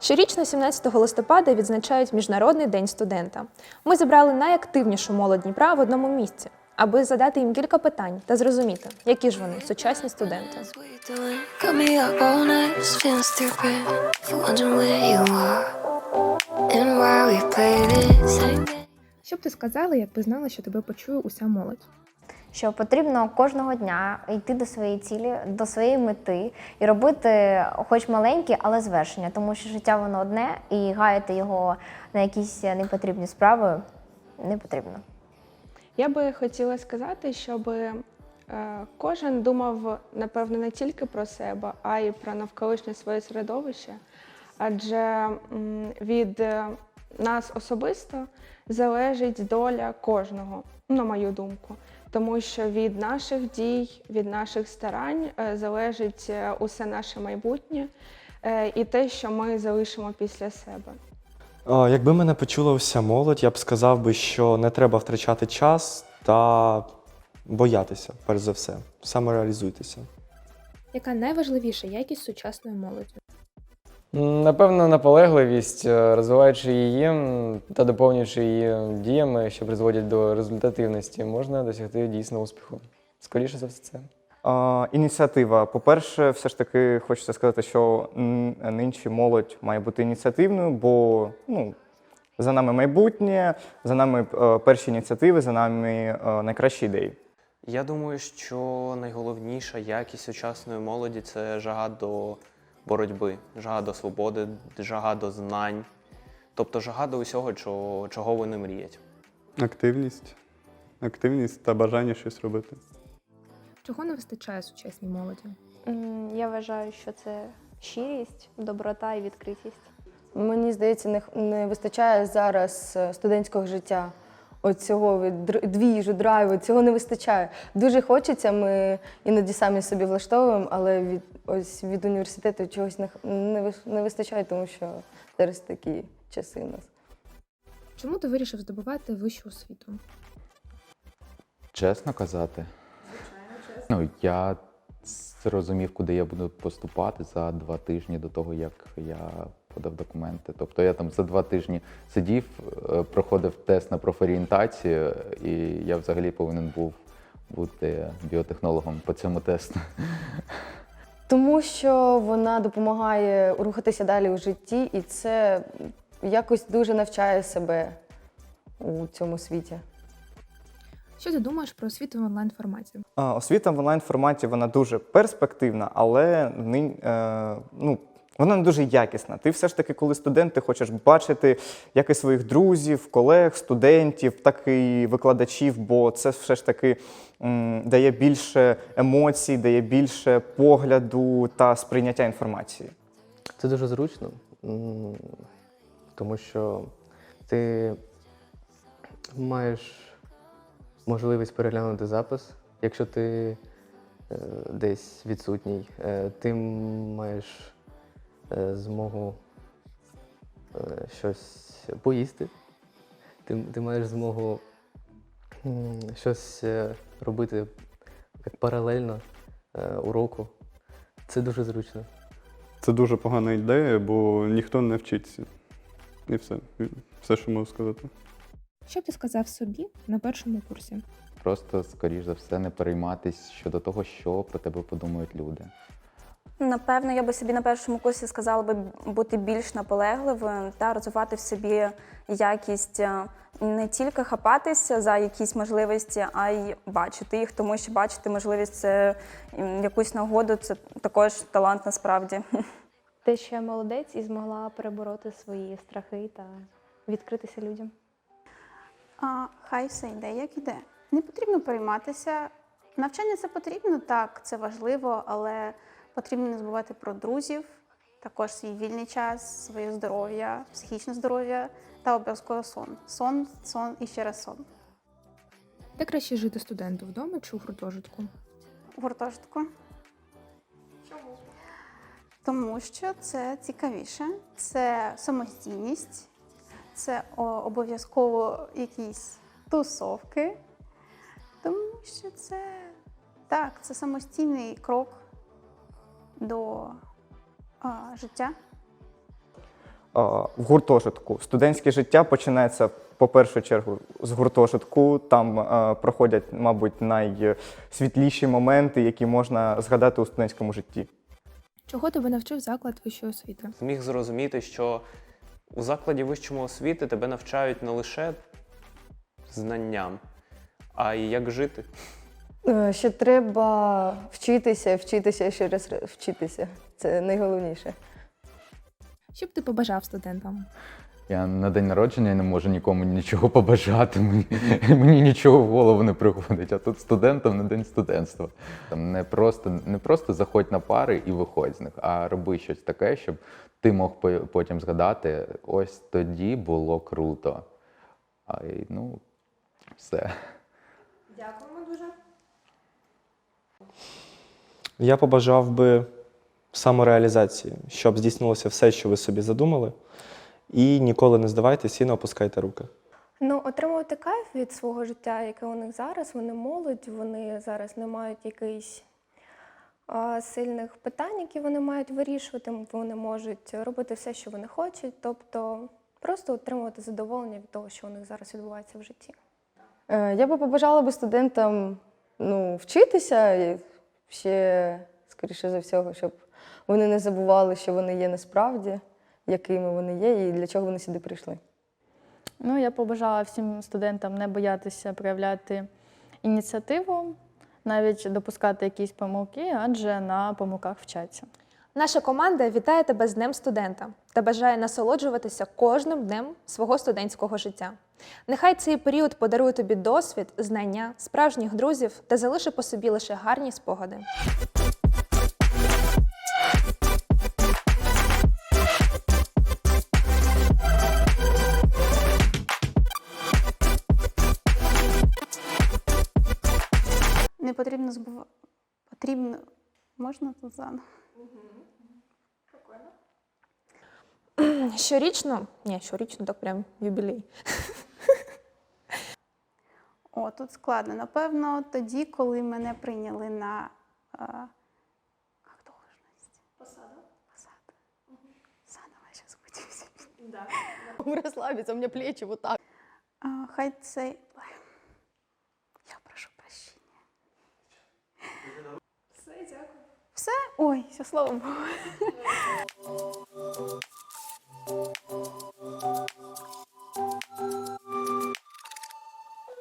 Щорічно 17 листопада відзначають Міжнародний день студента. Ми зібрали найактивнішу молодь Дніпра в одному місці, аби задати їм кілька питань та зрозуміти, які ж вони сучасні студенти. Що б ти сказала, якби знала, що тебе почує уся молодь? Що потрібно кожного дня йти до своєї цілі, до своєї мети і робити, хоч маленькі, але звершення, тому що життя воно одне, і гаяти його на якісь непотрібні справи не потрібно. Я би хотіла сказати, щоб е, кожен думав, напевно, не тільки про себе, а й про навколишнє своє середовище. Адже від е, нас особисто залежить доля кожного, на мою думку. Тому що від наших дій, від наших старань е, залежить е, усе наше майбутнє е, і те, що ми залишимо після себе. Якби мене почула вся молодь, я б сказав би, що не треба втрачати час та боятися, перш за все. Самореалізуйтеся. Яка найважливіша якість сучасної молоді? Напевно, наполегливість, е, розвиваючи її та доповнюючи її діями, що призводять до результативності, можна досягти дійсно успіху. Скоріше за все це. А, Ініціатива. По-перше, все ж таки хочеться сказати, що м, нинче молодь має бути ініціативною, бо ну, за нами майбутнє, за нами е, перші ініціативи, за нами е, найкращі ідеї. Я думаю, що найголовніша якість сучасної молоді це жага до боротьби, жага до свободи, жага до знань, тобто жага до усього, чого, чого вони мріють. Активність. Активність та бажання щось робити. Чого не вистачає сучасній молоді? Я вважаю, що це щирість, доброта і відкритість. Мені здається, не, вистачає зараз е, студентського життя. От цього від др- двіжу, драйву, цього не вистачає. Дуже хочеться, ми іноді самі собі влаштовуємо, але від ось від університету чогось не, не, не вистачає, тому що зараз такі часи у нас. Чому ти вирішив здобувати вищу освіту? Чесно казати. Звичайно, Ну, я зрозумів, куди я буду поступати за два тижні до того, як я подав документи. Тобто я там за два тижні сидів, е, проходив тест на профорієнтацію, і я взагалі повинен був бути біотехнологом по цьому тесту. Тому що вона допомагає рухатися далі у житті, і це якось дуже навчає себе у цьому світі. Що ти думаєш про освіту в онлайн форматі? Освіта в онлайн форматі вона дуже перспективна, але е, ну, вона не дуже якісна. Ти все ж таки, коли студент, ти хочеш бачити як і своїх друзів, колег, студентів, так і викладачів, бо це все ж таки м, дає більше емоцій, дає більше погляду та сприйняття інформації. Це дуже зручно, тому що ти маєш можливість переглянути запис, якщо ти е, десь відсутній. Е, ти маєш змогу е, щось поїсти, ти, ти маєш змогу щось е, робити як паралельно е, уроку. Це дуже зручно. Це дуже погана ідея, бо ніхто не вчиться. І все. Все, що можу сказати. Що б ти сказав собі на першому курсі? Просто, скоріш за все, не перейматись щодо того, що про тебе подумають люди. Напевно, я би собі на першому курсі сказала би бути більш наполегливим та розвивати в собі якість е, не тільки хапатися за якісь можливості, а й бачити їх, тому що бачити можливість це якусь нагоду, це також талант насправді. Що я молодець і змогла перебороти свої страхи та відкритися людям. А, хай все йде, як іде. Не потрібно перейматися. Навчання це потрібно, так, це важливо, але потрібно не забувати про друзів, також свій вільний час, своє здоров'я, психічне здоров'я та обов'язково сон. Сон, сон і ще раз сон. Де краще жити студенту вдома чи у гуртожитку? У гуртожитку. Тому що це цікавіше, це самостійність, це обов'язково якісь тусовки. Тому що це так, це самостійний крок до а, життя. в гуртожитку. Студентське життя починається по першу чергу з гуртожитку. Там е, проходять, мабуть, найсвітліші моменти, які можна згадати у студентському житті. Чого тебе навчив заклад вищої освіти? Зміг зрозуміти, що у закладі вищої освіти тебе навчають не лише знанням, а й як жити. Е, Що треба вчитися, вчитися і ще раз вчитися. Це найголовніше. Що б ти побажав студентам? Я на день народження не можу нікому нічого побажати. Мені, мені нічого в голову не приходить. А тут студентам на день студентства. Там не просто, не просто заходь на пари і виходь з них, а роби щось таке, щоб ти мог потім згадати, ось тоді було круто. А й, ну, все. Дуже. Я побажав би самореалізації, щоб здійснилося все, що ви собі задумали. І ніколи не здавайтесь і не опускайте руки. Ну, отримувати кайф від свого життя, яке у них зараз, вони молодь, вони зараз не мають якихось а, сильних питань, які вони мають вирішувати. Вони можуть робити все, що вони хочуть, тобто просто отримувати задоволення від того, що у них зараз відбувається в житті. Е, Я би побажала би студентам ну, вчитися і ще, скоріше за всього, щоб вони не забували, що вони є насправді, якими вони є і для чого вони сюди прийшли. Ну, я побажала всім студентам не боятися проявляти ініціативу, навіть допускати якісь помилки, адже на помилках вчаться. Наша команда вітає тебе з Днем студента та бажає насолоджуватися кожним днем свого студентського життя. Нехай цей період подарує тобі досвід, знання, справжніх друзів та залиши по собі лише гарні спогади. Не потрібно забувати. Потрібно. Можна тут заново? Щорічно, ні, щорічно, так прям юбілей. О, тут складно. Напевно, тоді, коли мене прийняли на а, як должность? Посаду. Посаду. Заново зараз подивися. Да. Розслабиться, у мене плечі вот так. А, хай це. Я прошу прощення. Все, дякую. Все? Ой, все, слава Богу.